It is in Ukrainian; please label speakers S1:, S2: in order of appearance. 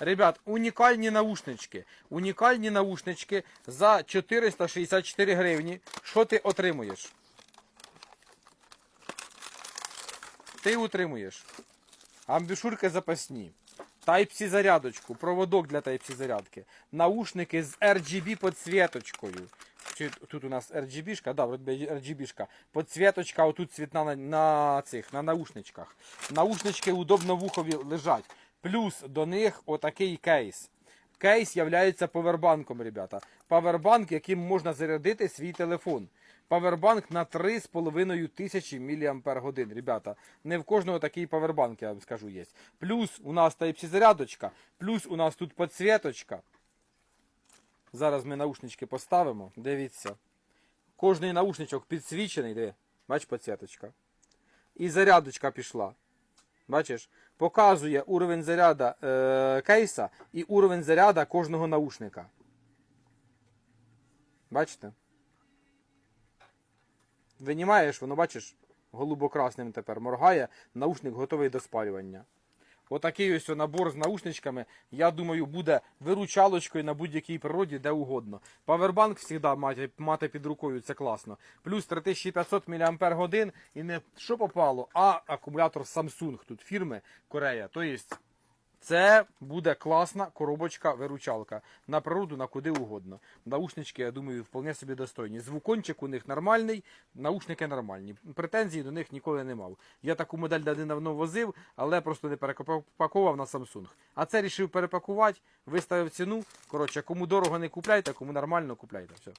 S1: Ребят, унікальні наушнички. Унікальні наушнички за 464 гривні. Що ти отримуєш? Ти отримуєш амбішурки запасні, Type-C зарядочку, проводок для Type-C зарядки, наушники з RGB підсвіточкою. Тут у нас RGB-шка, да, RGB-шка. Підсвіточка отут цвітна на, на цих, на наушничках. Наушнички удобно в ухові лежать. Плюс до них отакий кейс. Кейс являється павербанком, ребята. Павербанк, яким можна зарядити свій телефон. Павербанк на 3,5 тисячі мАч, ребята. Не в кожного такий павербанк, я вам скажу, є. Плюс у нас Type-C зарядочка, плюс у нас тут підсвіточка. Зараз ми наушнички поставимо. Дивіться. Кожний наушничок підсвічений, диви. Бач, підсвіточка. І зарядочка пішла. Бачиш? Показує уровень заряда е, кейса і уровень заряда кожного наушника. Бачите? Винімаєш, воно бачиш, голубокрасним тепер моргає, наушник готовий до спалювання. Отакий ось набор з наушничками, я думаю, буде виручалочкою на будь-якій природі, де угодно. Павербанк завжди мати, мати під рукою, це класно. Плюс 3500 мАч і не що попало, а акумулятор Samsung тут фірми Корея. Тобто це буде класна коробочка-виручалка. На природу, на куди угодно. Наушнички, я думаю, вполне собі достойні. Звукончик у них нормальний, наушники нормальні. Претензій до них ніколи не мав. Я таку модель давно возив, але просто не перепакував на Samsung. А це рішив перепакувати, виставив ціну. Коротше, кому дорого не купляйте, кому нормально купляйте. Все.